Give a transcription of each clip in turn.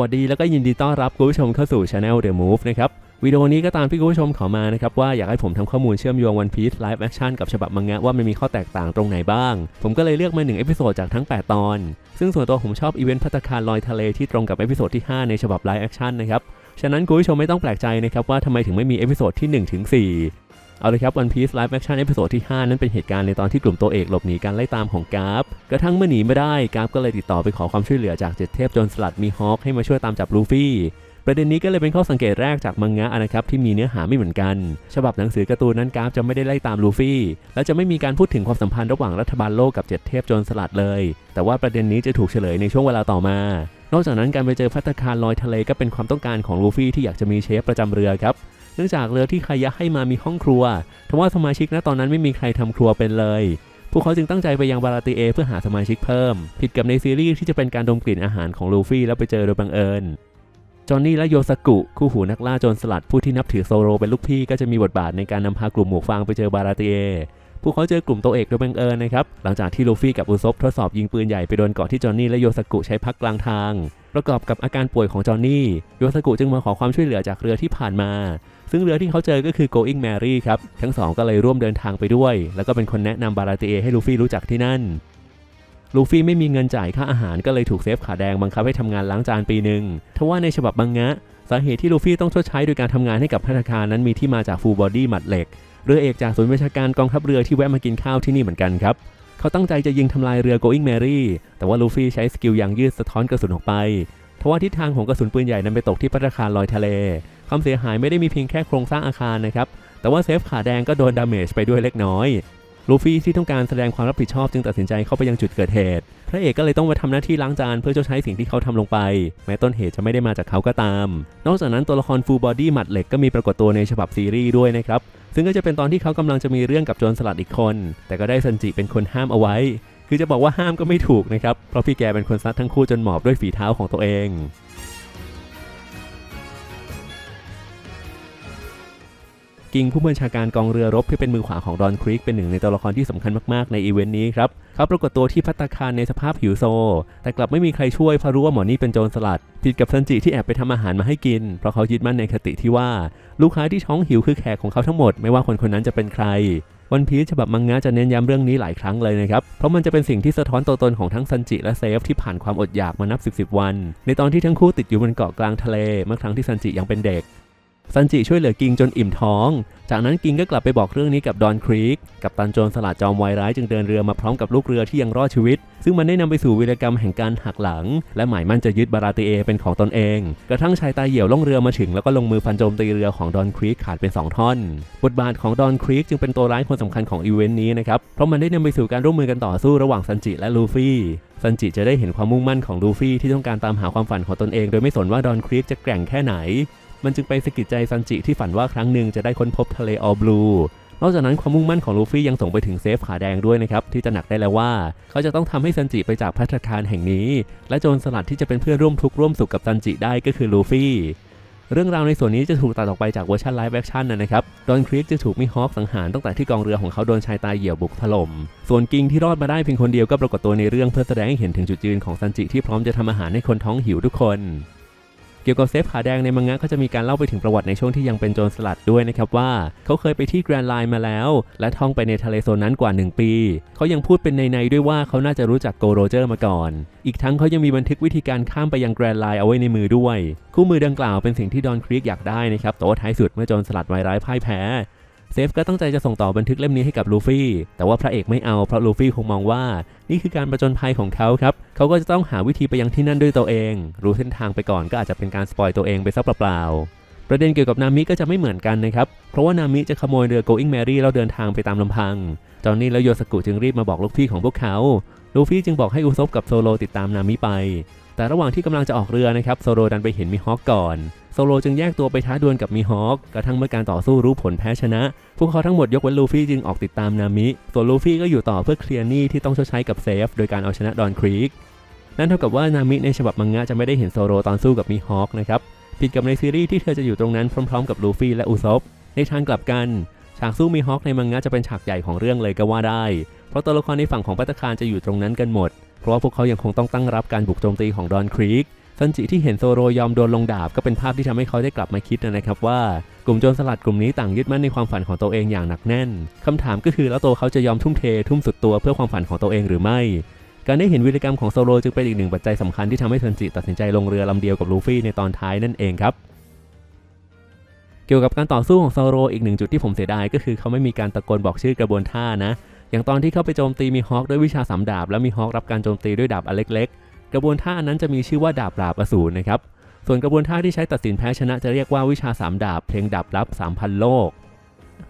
วัสดีแล้วก็ยินดีต้อนรับคุณผู้ชมเข้าสู่ Channel The Move นะครับวิดีโอนี้ก็ตามที่คุณผู้ชมขอมานะครับว่าอยากให้ผมทำข้อมูลเชื่อมโยง One Piece Live Action กับฉบับมังงะว่ามันมีข้อแตกต่างตรงไหนบ้าง ผมก็เลยเลือกมา1เอพิโซดจากทั้ง 8 ตอน ซึ่งส่วนตัวผมชอบอีเวนต์พัตคารลอยทะเลที่ตรงกับเอพิโซดที่ 5 ในฉบับ Live Action นะครับฉะนั้นคุณผู้ชมไม่ต้องแปลกใจนะครับว่าทำไมถึงไม่มีเอพิโซดที่1ถึง4 เอาเลยครับ One Piece Live Action เอพิโซดที่ 5 นั้นเป็นเหตุการณ์ในตอนที่กลุ่มตัวเอกหลบหนีการไล่ตามของกราฟ กระทั่งเมื่อหนีไม่ได้กราฟก็เลยติดต่อไปขอความช่วยเหลือจากเจ็ดเทพโจรสลัดมีฮอคให้มาช่วยตามจับลูฟี่ประเด็นนี้ก็เลยเป็นข้อสังเกตแรกจากมังงะนะครับที่มีเนื้อหาไม่เหมือนกัน ฉบับหนังสือการ์ตูนนั้นกราฟจะไม่ได้ไล่ตามลูฟี่ และจะไม่มีการพูดถึงความสัมพันธ์ระหว่างรัฐบาลโลกกับเจ็ดเทพโจรสลัดเลย แต่ว่าประเด็นนี้จะถูกเฉลยในช่วงเวลาต่อมา นอกจากนั้นการไปเจอพัตคารลอยทะเลก็เป็นความต้องการของลูฟี่ที่อยากจะมีเชฟประจำเรือครับ เนื่องจากเรือที่คายะให้มามีห้องครัวทว่าสมาชิกณตอนนั้นไม่มีใครทำครัวเป็นเลย พวกเขาจึงตั้งใจไปยังบาราติเอเพื่อหาสมาชิกเพิ่ม ผิดกับในซีรีส์ที่จะเป็นการดมกลิ่นอาหารของลูฟี่แล้วไปเจอโดยบังเอิญจอห์นนี่และโยสกุ คู่หูนักล่าโจรสลัดผู้ที่นับถือโซโรเป็นลูกพี่ก็จะมีบทบาทในการนำพากลุ่มหมวกฟางไปเจอบาราติเอ พวกเขาเจอกลุ่มโตเอกโดยบังเอิญนะครับ หลังจากที่ลูฟี่กับอุซบทดสอบยิงปืนใหญ่ไปโดนเกาะที่จอห์นนี่และโยซากุใช้พักกลางทาง ประกอบกับอาการป่วยของจอห์นนี่ โยซากุจึงมาขอความช่วยเหลือจากเรือที่ผ่านมา ซึ่งเรือที่เขาเจอก็คือ Going Mary ครับ ทั้งสองก็เลยร่วมเดินทางไปด้วย แล้วก็เป็นคนแนะนำบาราติเอให้ลูฟี่รู้จักที่นั่น ลูฟี่ไม่มีเงินจ่ายค่าอาหารก็เลยถูกเซฟขาแดงบังคับให้ทำงานล้างจานปีหนึ่งทว่าในฉบับบังงะสาเหตุที่ลูฟี่ต้องชดใช้โดยการทำงานให้กับพัฒคารนั้นมีที่มาจากฟูลบอดี้หมัดเหล็ก เรือเอกจากศูนย์ประชาการกองทัพเรือที่แวะมากินข้าวที่นี่เหมือนกันครับ เขาตั้งใจจะยิงทำลายเรือ Going Mary แต่ว่าลูฟี่ใช้สกิลยางยืดสะท้อนกระสุนออกไปทว่าทิศทางของกระสุนปืนใหญ่นั้นไปตกที่พัตตาคารลอยทะเล ความเสียหายไม่ได้มีเพียงแค่โครงสร้างอาคารนะครับ แต่ว่าเซฟขาแดงก็โดนดาเมจไปด้วยเล็กน้อย ลูฟี่ที่ต้องการแสดงความรับผิดชอบจึงตัดสินใจเข้าไปยังจุดเกิดเหตุ พระเอกก็เลยต้องมาทำหน้าที่ล้างจานเพื่อชดใช้สิ่งที่เขาทำลงไป แม้ต้นเหตุจะไม่ได้มาจากเขาก็ตาม นอกจากนั้นตัวละครฟูลบอดี้หมัดเหล็กก็มีปรากฏตัวในฉบับซีรีส์ด้วยนะครับ ซึ่งก็จะเป็นตอนที่เขากำลังจะมีเรื่องกับโจรสลัดอีกคน แต่ก็ได้ซันจิเป็นคนห้ามเอาไว้ คือจะบอกว่าห้ามก็ไม่ถูกนะครับ เพราะพี่แกเป็นคนซัดทั้งคู่จนหมอบด้วยฝีเท้าของตัวเอง กิงผู้บัญชาการกองเรือรบที่เป็นมือขวาของดอนคริกเป็นหนึ่งในตัวละครที่สำคัญมากๆในอีเวนต์นี้ครับเขาปรากฏตัวที่พัตตาคารในสภาพหิวโซ แต่กลับไม่มีใครช่วยเพราะรู้ว่าหมอนี่เป็นโจรสลัด ผิดกับซันจิที่แอบไปทำอาหารมาให้กิน เพราะเขายึดมั่นในคติที่ว่าลูกค้าที่ท้องหิวคือแขกของเขาทั้งหมดไม่ว่าคนคนนั้นจะเป็นใครวันพีชฉบับมังงะจะเน้นย้ำเรื่องนี้หลายครั้งเลยนะครับ เพราะมันจะเป็นสิ่งที่สะท้อนตัวตนของทั้งซันจิและเซฟที่ผ่านความอดอยากมานับสิบสิบวัน ในตอนที่ทั้งคู่ติดอยู่บนเกาะกลางทะเล เมื่อครั้งที่ซันจิยังเป็นเด็ก ซันจิช่วยเหลือกิงจนอิ่มท้อง จากนั้นกิงก็กลับไปบอกเรื่องนี้กับดอนครีก กับตันโจรสลัดจอมวายร้ายจึงเดินเรือมาพร้อมกับลูกเรือที่ยังรอดชีวิต ซึ่งมันได้นำไปสู่วีรกรรมแห่งการหักหลัง และหมายมั่นจะยึดบาราติเอเป็นของตนเอง กระทั่งชายตาเหี่ยวล่องเรือมาถึงแล้วก็ลงมือฟันโจมตีเรือของดอนครีกขาดเป็น 2 ท่อน บทบาทของดอนครีกจึงเป็นตัวร้ายคนสำคัญของอีเวนต์นี้นะครับ เพราะมันได้นำไปสู่การร่วมมือกันต่อสู้ระหว่างซันจิและลูฟี่ซันจิจะได้เห็นความมุ่งมั่นของลูฟี่ที่ต้องการตามหาความฝันของตนเอง โดยไม่สนว่าดอนครีกจะแกร่งแค่ไหน มันจึงไปสะกิดใจซันจิที่ฝันว่าครั้งหนึ่งจะได้ค้นพบทะเลออลบลู นอกจากนั้นความมุ่งมั่นของลูฟี่ยังส่งไปถึงเซฟขาแดงด้วยนะครับ ที่จะหนักได้แล้วว่า เขาจะต้องทำให้ซันจิไปจากพัฒคารแห่งนี้ และโจรสลัดที่จะเป็นเพื่อนร่วมทุกข์ร่วมสุขกับซันจิได้ก็คือลูฟี่เรื่องราวในส่วนนี้จะถูกตัดออกไปจากเวอร์ชันไลฟ์แอคชั่นนะครับ ดอนคริกจะถูกมิฮอคสังหารตั้งแต่ที่กองเรือของเขาโดนชายตายเหี่ยวบุกถล่ม ส่วนกิงที่รอดมาได้เพียงคนเดียวก็ปรากฏตัวในเรื่องเพื่อแสดงให้เห็นถึงจุดยืนของซันจิที่พร้อมจะทำอาหารให้คนท้องหิวทุกคน เกี่ยวกับเซฟขาแดงในมังงะก็จะมีการเล่าไปถึงประวัติในช่วงที่ยังเป็นโจรสลัดด้วยนะครับว่า เขาเคยไปที่แกรนด์ไลน์มาแล้ว และท่องไปในทะเลโซนนั้นกว่า 1 ปี เขายังพูดเป็นในๆด้วยว่าเขาน่าจะรู้จักโกโรเจอร์มาก่อน อีกทั้งเขายังมีบันทึกวิธีการข้ามไปยังแกรนด์ไลน์เอาไว้ในมือด้วย คู่มือดังกล่าวเป็นสิ่งที่ดอนครีกอยากได้นะครับแต่ว่าท้ายสุดเมื่อโจรสลัดวายร้ายพ่ายแพ้ เซฟก็ตั้งใจจะส่งต่อบันทึกเล่มนี้ให้กับลูฟี่ แต่ว่าพระเอกไม่เอา เพราะลูฟี่คงมองว่า นี่คือการประจนภัยของเขาครับ เขาก็จะต้องหาวิธีไปยังที่นั่นด้วยตัวเอง รู้เส้นทางไปก่อนก็อาจจะเป็นการสปอยตัวเองไปซะเปล่าๆ ประเด็นเกี่ยวกับนามิก็จะไม่เหมือนกันนะครับ เพราะว่านามิจะขโมยเรือ Going Mary แล้วเดินทางไปตามลำพัง จอนนี่และโยสกุจึงรีบมาบอกลูกพี่ของพวกเขา ลูฟี่จึงบอกให้อุซบกับโซโลติดตามนามิไป แต่ระหว่างที่กำลังจะออกเรือนะครับ โซโลดันไปเห็นมิฮอคก่อน โซโลจึงแยกตัวไปท้าดวลกับมิฮอคกระทั่งเมื่อการต่อสู้รู้ผลแพ้ชนะ พวกเขาทั้งหมดยกเว้นลูฟี่จึงออกติดตามนามิ ส่วนลูฟี่ก็อยู่ต่อเพื่อเคลียร์หนี้ที่ต้องชดใช้กับเซฟ โดยการเอาชนะดอนครีก นั่นเท่ากับว่านามิในฉบับมังงะจะไม่ได้เห็นโซโลตอนสู้กับมิฮอคนะครับ ผิดกับในซีรีส์ที่เธอจะอยู่ตรงนั้นพร้อมๆ กับลูฟี่และอุซบ ในทางกลับกัน ฉากสู้มิฮอคในมังงะจะเป็นฉากใหญ่ของเรื่องเลยก็ว่าได้ เพราะตัวละครในฝั่งของปัตตาคารจะอยู่ตรงนั้นกันหมด เพราะว่าพวกเขายังคงต้องตั้งรับการบุกโจมตีของดอนครีก ซันจิที่เห็นโซโรยอมโดนลงดาบก็เป็นภาพที่ทำให้เขาได้กลับมาคิดนะครับว่ากลุ่มโจรสลัดกลุ่มนี้ต่างยึดมั่นในความฝันของตัวเองอย่างหนักแน่นคำถามก็คือแล้วตัวเขาจะยอมทุ่มเท ทุ่มสุดตัวเพื่อความฝันของตัวเองหรือไม่ การได้เห็นวิรกรรมของโซโลจึงเป็นอีกหนึ่งปัจจัยสำคัญที่ทำให้ซันจิตัดสินใจลงเรือลำเดียวกับลูฟี่ในตอนท้ายนั่นเองครับเกี่ยวกับการต่อสู้ของโซโลอีกหนึ่งจุดที่ผมเสียดายก็คือเขาไม่มีการตะโกนบอกชื่อกระบวนท่านะ อย่างตอนที่เข้าไปโจมตีมีฮอคด้วยวิชาสามดาบ แล้วมีฮอครับการโจมตีด้วยดาบอันเล็ก กระบวนท่านั้นจะมีชื่อว่าดาบปราบอสูรนะครับ ส่วนกระบวนท่าที่ใช้ตัดสินแพ้ชนะจะเรียกว่าวิชาสามดาบ เพลงดาบลับ 3,000 โลก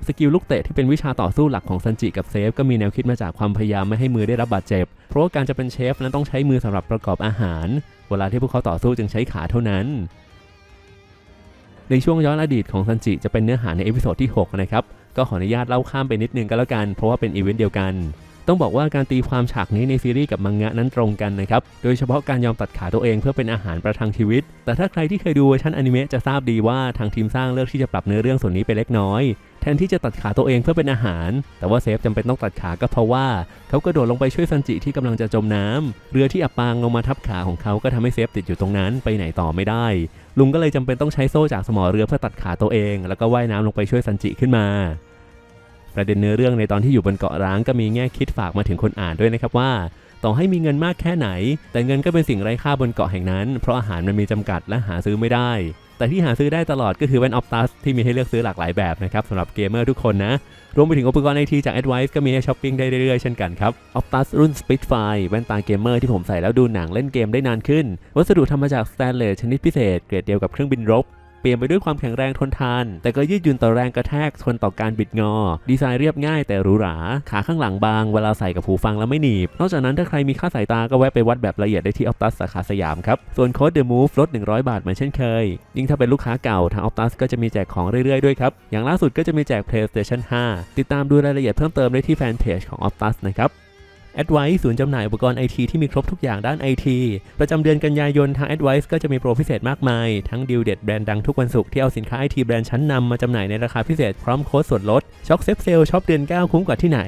สกิลลูกเตะที่เป็นวิชาต่อสู้หลักของซันจิกับเซฟก็มีแนวคิดมาจากความพยายามไม่ให้มือได้รับบาดเจ็บ เพราะว่าการจะเป็นเชฟนั้นต้องใช้มือสำหรับประกอบอาหาร เวลาที่พวกเขาต่อสู้จึงใช้ขาเท่านั้น ในช่วงย้อนอดีตของซันจิจะเป็นเนื้อหาในเอพิโซดที่6นะครับ ก็ขออนุญาตเล่าข้ามไปนิดนึงก็แล้วกัน เพราะว่าเป็นอีเวนต์เดียวกัน ต้องบอกว่าการตีความฉากนี้ในซีรีส์กับมังงะนั้นตรงกันนะครับ โดยเฉพาะการยอมตัดขาตัวเองเพื่อเป็นอาหารประทังชีวิต แต่ถ้าใครที่เคยดูเวอร์ชันอนิเมะจะทราบดีว่าทางทีมสร้างเลือกที่จะปรับเนื้อเรื่องส่วนนี้ไปเล็กน้อยแทนที่จะตัดขาตัวเองเพื่อเป็นอาหาร แต่ว่าเซฟจำเป็นต้องตัดขาก็เพราะว่า เขากระโดดลงไปช่วยซันจิที่กำลังจะจมน้ำเรือที่อับปางลงมาทับขาของเขาก็ทำให้เซฟติดอยู่ตรงนั้นไปไหนต่อไม่ได้ ลุงก็เลยจำเป็นต้องใช้โซ่จากสมอเรือเพื่อตัดขาตัวเอง แล้วก็ว่ายน้ำลงไปช่วยซันจิขึ้นมา ประเด็นเนื้อเรื่องในตอนที่อยู่บนเกาะร้างก็มีแง่คิดฝากมาถึงคนอ่านด้วยนะครับว่า ต่อให้มีเงินมากแค่ไหน แต่เงินก็เป็นสิ่งไร้ค่าบนเกาะแห่งนั้น เพราะอาหารมันมีจำกัดและหาซื้อไม่ได้ แต่ที่หาซื้อได้ตลอดก็คือแว่นออฟตัสที่มีให้เลือกซื้อหลากหลายแบบนะครับสำหรับเกมเมอร์ทุกคนนะรวมไปถึงอุปกรณ์ไอทีจาก Advice ก็มีให้ช้อปปิ้งได้เรื่อยๆ เช่นกันครับ Optus รุ่น Spitfire แว่นตาเกมเมอร์ที่ผมใส่แล้วดูหนังเล่นเกมได้นานขึ้น วัสดุทำมาจากสแตนเลสชนิดพิเศษ เกรดเดียวกับเครื่องบินรบ เปลี่ยนไปด้วยความแข็งแรงทนทาน แต่ก็ยืดหยุ่นต่อแรงกระแทกทนต่อการบิดงอ ดีไซน์เรียบง่ายแต่หรูหรา ขาข้างหลังบาง เวลาใส่กับหูฟังแล้วไม่หนีบ นอกจากนั้นถ้าใครมีค่าสายตาก็แวะไปวัดแบบละเอียดได้ที่ Optus สสาขาสยามครับ ส่วนโค้ด The Move ลด 100 บาทเหมือนเช่นเคย ยิ่งถ้าเป็นลูกค้าเก่าทาง Optus ก็จะมีแจกของเรื่อยๆด้วยครับ อย่างล่าสุดก็จะมีแจก PlayStation 5 ติดตามดูรายละเอียดเพิ่มเติมได้ที่แฟนเพจของ Optus นะครับ Advice ศูนย์จำหน่ายอุปกรณ์ไอทีที่มีครบทุกอย่างด้านไอทีประจำเดือนกันยายนทาง Advice ก็จะมีโปรพิเศษมากมาย ทั้งดีลเด็ดแบรนด์ดังทุกวันศุกร์ที่เอาสินค้าไอทีแบรนด์ชั้นนำมาจำหน่ายในราคาพิเศษพร้อมโค้ดส่วนลดช็อคเซฟเซลช็อปเดือน9คุ้มกว่าที่ไหน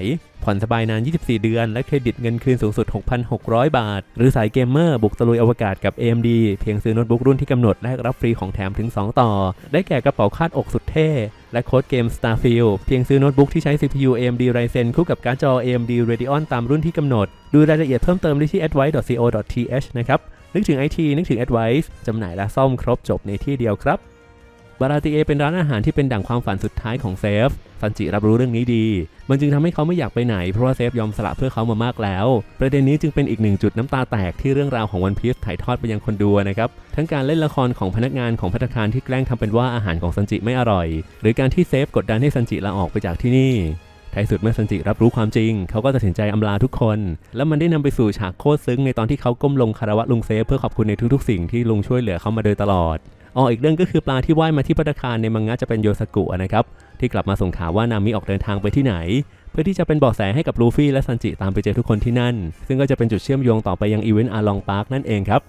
ผ่อนสบายนาน 24 เดือน และเครดิตเงินคืนสูงสุด 6,600 บาท หรือสายเกมเมอร์บุกตะลุยอวกาศกับ AMD เพียงซื้อโน้ตบุ๊กรุ่นที่กำหนดแลกรับฟรีของแถมถึง 2 ต่อ ได้แก่กระเป๋าคาดอกสุดเท่และโค้ดเกม Starfield เพียงซื้อโน้ตบุ๊กที่ใช้ CPU AMD Ryzen คู่กับการ์ดจอ AMD Radeon ตามรุ่นที่กำหนด ดูรายละเอียดเพิ่มเติมได้ที่ advice.co.th นะครับ นึกถึง IT นึกถึง Advice จำหน่ายและซ่อมครบจบในที่เดียวครับ บาราติเอเป็นร้านอาหารที่เป็นดั่งความฝันสุดท้ายของเซฟ ซันจิรับรู้เรื่องนี้ดี มันจึงทำให้เขาไม่อยากไปไหน เพราะว่าเซฟยอมสละเพื่อเขามามากแล้ว ประเด็นนี้จึงเป็นอีกหนึ่งจุดน้ำตาแตกที่เรื่องราวของวันพีซถ่ายทอดไปยังคนดูนะครับ ทั้งการเล่นละครของพนักงานของพัตตาคารที่แกล้งทำเป็นว่าอาหารของซันจิไม่อร่อย หรือการที่เซฟกดดันให้ซันจิลาออกไปจากที่นี่ท้ายสุดเมื่อซันจิรับรู้ความจริง เขาก็ตัดสินใจอำลาทุกคน และมันได้นำไปสู่ฉากโคตรซึ้งในตอนที่เขาก้มลงคารวะลุงเซฟเพื่อขอบคุณในทุกๆ สิ่งที่ลุงช่วยเหลือเขามาโดยตลอด อ๋ออีกเรื่องก็คือปลาที่ว่ายมาที่พัตคารในมังงะจะเป็นโยสกุนะครับที่กลับมาส่งข่าวว่านามิออกเดินทางไปที่ไหน เพื่อที่จะเป็นเบาะแสให้กับลูฟี่และซันจิตามไปเจอทุกคนที่นั่น ซึ่งก็จะเป็นจุดเชื่อมโยงต่อไปยังอีเวนต์อาลองพาร์คนั่นเองครับ